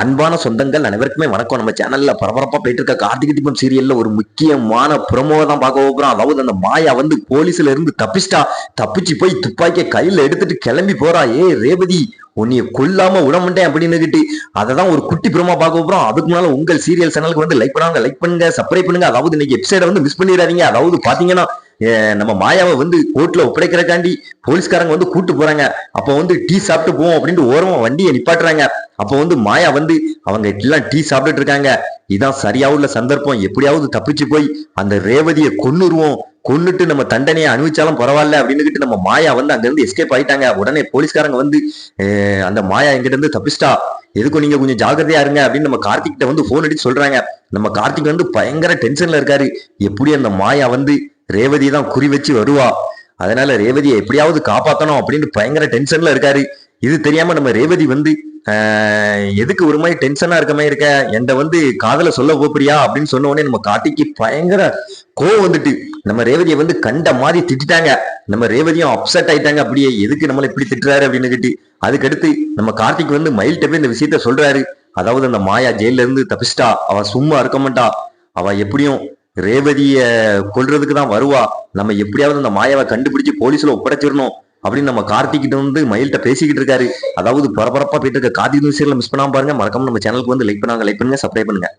அன்பான சொந்தங்கள் அனைவருக்குமே வணக்கம். நம்ம சேனல்ல பரபரப்பா போயிட்டு இருக்க கார்த்திகை தீபம் சீரியல்ல ஒரு முக்கியமான ப்ரொமோ தான் பார்க்க போகிறோம் அதாவது அந்த மாயா வந்து போலீஸ்ல இருந்து தப்பிச்சிட்டா தப்பிச்சு போய் துப்பாக்கிய கையில எடுத்துட்டு கிளம்பி போறா. ஏ ரேவதி உன்னைய கொல்லாம விடமாட்டேன் அப்படின்னு அதை தான் ஒரு குட்டி பிரமா பார்க்க போறோம். அதுக்கு முன்னால உங்கள் சீரியல் சேனலுக்கு வந்து லைக் பண்ணாங்க லைக் பண்ணுங்க சப்ஸ்கிரைப் பண்ணுங்க. அதாவது இன்னைக்கு எபிசோட வந்து மிஸ் பண்ணிடாதீங்க. அதாவது பாத்தீங்கன்னா நம்ம மாயாவை வந்து கோர்ட்ல ஒப்படைக்கிறக்காண்டி போலீஸ்காரங்க வந்து கூட்டு போறாங்க. அப்ப வந்து டீ சாப்பிட்டு போவோம் அப்படின்ட்டு ஓரமா வண்டியை நிப்பாட்டுறாங்க. அப்போ வந்து மாயா வந்து அவங்க எல்லாம் டீ சாப்பிட்டுட்டு இருக்காங்க. இதான் சரியா உள்ள சந்தர்ப்பம். எப்படியாவது தப்பிச்சு போய் அந்த ரேவதியை கொன்னுருவோம். கொன்னுட்டு நம்ம தண்டனையை அனுபவிச்சாலும் பரவாயில்ல அப்படின்னு நம்ம மாயா வந்து அங்கிருந்து எஸ்கேப் ஆயிட்டாங்க. உடனே போலீஸ்காரங்க வந்து அந்த மாயா எங்கிட்ட இருந்து தப்பிச்சிட்டா? எதுக்கும் நீங்க கொஞ்சம் ஜாகிரதையா இருங்க அப்படின்னு நம்ம கார்த்திக் கிட்ட வந்து போன் அடிச்சு சொல்றாங்க. நம்ம கார்த்திக் வந்து பயங்கர டென்ஷன்ல இருக்காரு. எப்படி அந்த மாயா வந்து ரேவதி தான் குறி வச்சு வருவா? அதனால ரேவதியை எப்படியாவது காப்பாற்றணும் அப்படின்னு பயங்கர டென்ஷன்ல இருக்காரு. இது தெரியாம நம்ம ரேவதி வந்து எதுக்கு ஒரு மாதிரி டென்ஷனா இருக்க மாதிரி இருக்க? என்கிட்ட வந்து காதல சொல்ல போப்பிரியா அப்படின்னு சொன்ன உடனே நம்ம கார்த்திக்கு பயங்கர கோவம் வந்துட்டு நம்ம ரேவதியை வந்து கண்ட மாதிரி திட்டிட்டாங்க. நம்ம ரேவதியும் அப்செட் ஆயிட்டாங்க. அப்படியே எதுக்கு நம்மளை இப்படி திட்டுறாரு அப்படின்னு கேட்டு அதுக்கடுத்து நம்ம கார்த்திக் வந்து மயில்கிட்ட போய் இந்த விஷயத்த சொல்றாரு. அதாவது அந்த மாயா ஜெயில இருந்து தப்பிச்சிட்டா. அவ சும்மா இருக்க மாட்டா. அவ எப்படியும் ரேவதிய கொல்றதுக்கு தான் வருவா. நம்ம எப்படியாவது அந்த மாயாவை கண்டுபிடிச்சு போலீஸ்ல ஒப்படைச்சிடணும். அப்படின்னு நம்ம கார்த்திக்கிட்ட வந்து மயில்கிட்ட பேசிக்கிட்டு இருக்காரு. அதாவது பரபரப்பா போயிட்டு இருக்க கார்த்திக் நியூஸ் மிஸ் பண்ணாம பாருங்க. மறக்காம நம்ம சேனலுக்கு வந்து லைக் பண்ணாங்க. லைக் பண்ணுங்க சப்ஸ்கிரைப் பண்ணுங்க.